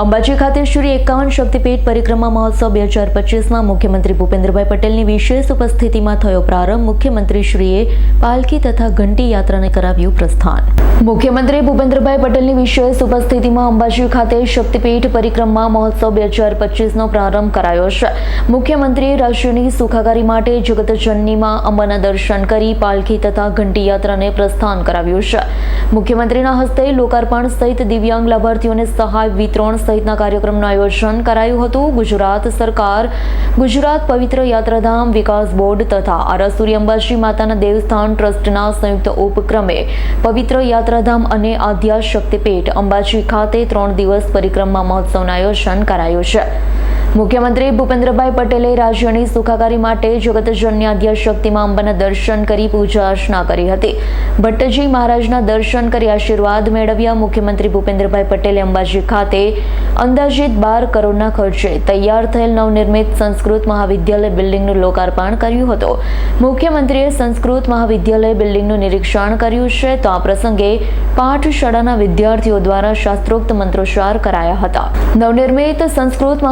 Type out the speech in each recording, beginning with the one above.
અંબાજી ખાતે શ્રી એકાવન શક્તિપીઠ પરિક્રમા મહોત્સવ બે હજાર પચીસમાં મુખ્યમંત્રી ભૂપેન્દ્રભાઈ પટેલની વિશેષ ઉપસ્થિતિમાં થયો પ્રારંભ. મુખ્યમંત્રીશ્રીએ પાલખી તથા ઘંટી યાત્રાને કરાવ્યું પ્રસ્થાન. મુખ્યમંત્રી ભૂપેન્દ્રભાઈ પટેલની વિશેષ ઉપસ્થિતિમાં અંબાજી ખાતે શક્તિપીઠ પરિક્રમા મહોત્સવ બે હજાર પચીસનો પ્રારંભ કરાયો છે. મુખ્યમંત્રીએ રાજ્યની સુખાકારી માટે જગતજનનીમાં અંબાના દર્શન કરી પાલખી તથા ઘંટી યાત્રાને પ્રસ્થાન કરાવ્યું છે. મુખ્યમંત્રીના હસ્તે લોકાર્પણ સહિત દિવ્યાંગ લાભાર્થીઓને સહાય વિતરણ સહિતના કાર્યક્રમનું આયોજન કરાયું હતું. ગુજરાત સરકાર, ગુજરાત પવિત્ર યાત્રાધામ વિકાસ બોર્ડ તથા આરાસુરી અંબાજી માતાના દેવસ્થાન ટ્રસ્ટના સંયુક્ત ઉપક્રમે પવિત્ર યાત્રાધામ અને આધ્યા શક્તિપીઠ અંબાજી ખાતે ત્રણ દિવસ પરિક્રમા મહોત્સવનું આયોજન કરાયું છે. મુખ્યમંત્રી ભૂપેન્દ્રભાઈ પટેલે રાજ્યની સુખાકારી માટે જગતજન્ય આદ્ય શક્તિમાં અંબાના દર્શન કરી પૂજા અર્ચના કરી હતી. ભટ્ટજી મહારાજના દર્શન કરી આશીર્વાદ મેળવ્યા મુખ્યમંત્રી ભૂપેન્દ્રભાઈ પટેલે અંબાજી ખાતે અંદાજિત બાર કરોડના ખર્ચે તૈયાર થયેલ નવનિર્મિત સંસ્કૃત મહાવિદ્યાલય બિલ્ડિંગનું લોકાર્પણ કર્યું હતું. મુખ્યમંત્રીએ સંસ્કૃત મહાવિદ્યાલય બિલ્ડિંગનું નિરીક્ષણ કર્યું છે તો આ પ્રસંગે પાઠશાળાના વિદ્યાર્થીઓ દ્વારા શાસ્ત્રોક્ત મંત્રોચ્ચાર કરાયા હતા. નવનિર્મિત સંસ્કૃત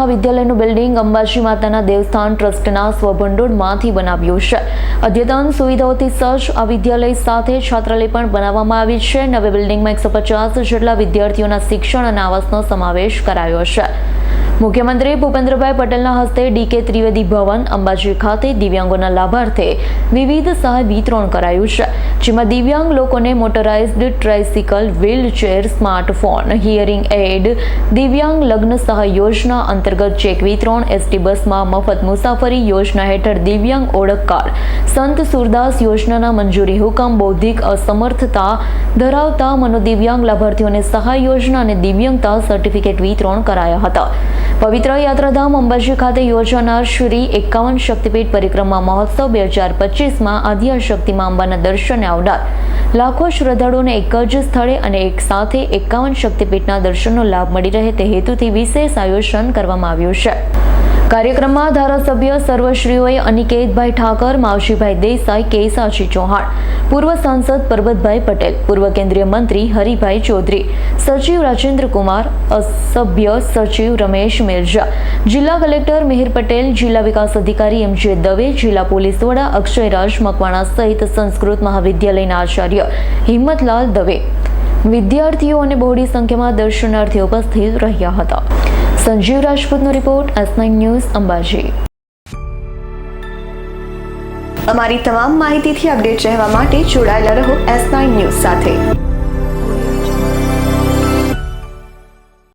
મહાવિદ્યાલયનું બિલ્ડિંગ અંબાજી માતાના દેવસ્થાન ટ્રસ્ટના સ્વભંડોળમાંથી બનાવ્યું છે. અદ્યતન સુવિધાઓથી સજ્જ આ વિદ્યાલય સાથે છાત્રાલય પણ બનાવવામાં આવી છે. નવી બિલ્ડિંગમાં એકસો પચાસ જેટલા વિદ્યાર્થીઓના શિક્ષણ અને આવાસનો સમાવેશ કરાયો છે. મુખ્યમંત્રી ભૂપેન્દ્રભાઈ પટેલના હસ્તે ડીકે ત્રિવેદી ભવન અંબાજી ખાતે દિવ્યાંગોના લાભાર્થે વિવિધ સહાય વિતરણ કરાયું છે, જેમાં દિવ્યાંગ લોકોને motorised tricycle wheelchair smartphone hearing aid દિવ્યાંગ લગ્ન સહાય યોજના અંતર્ગત ચેક વિતરણ, એસટી બસમાં મફત મુસાફરી યોજના હેઠળ દિવ્યાંગ ઓળખ કાર્ડ સંત સુરદાસ યોજનાના મંજૂરી હુકમ, બૌદ્ધિક અસમર્થતા ધરાવતા મનોદિવ્યાંગ લાભાર્થીઓને સહાય યોજના અને દિવ્યાંગતા સર્ટિફિકેટ વિતરણ કરાયા હતા. પવિત્ર યાત્રાધામ અંબાજી ખાતે યોજાનાર શ્રી એકાવન શક્તિપીઠ પરિક્રમા મહોત્સવ બે હજાર પચીસમાં આદ્ય શક્તિમાં અંબાના દર્શને આવનાર લાખો શ્રદ્ધાળુઓને એક જ સ્થળે અને એક સાથે એકાવન શક્તિપીઠના દર્શનનો લાભ મળી રહે તે હેતુથી વિશેષ આયોજન કરવામાં આવ્યું છે. કાર્યક્રમમાં ધારાસભ્ય સર્વશ્રીઓએ અનિકેતભાઈ ઠાકર, માવશીભાઈ દેસાઈ, કેસાજી ચૌહાણ, પૂર્વ સાંસદ પરબતભાઈ પટેલ, પૂર્વ કેન્દ્રીય મંત્રી હરિભાઈ ચૌધરી, સચિવ રાજેન્દ્ર કુમાર સભ્ય સચિવ રમેશ મિર્ઝા જિલ્લા કલેક્ટર મિહિર પટેલ, જિલ્લા વિકાસ અધિકારી એમ જે દવે, જિલ્લા પોલીસ વડા અક્ષયરાજ મકવાણા સહિત સંસ્કૃત મહાવિદ્યાલયના આચાર્ય હિંમતલાલ દવે. વિદ્યાર્થીઓ અને બહોળી સંખ્યામાં દર્શનાર્થીઓ ઉપસ્થિત રહ્યા હતા. સંજીવ રાજપૂતનો રિપોર્ટ એસ ન્યૂઝ અંબાજી. અમારી તમામ માહિતીથી અપડેટ રહેવા માટે જોડાયેલા રહો એસ ન્યૂઝ સાથે.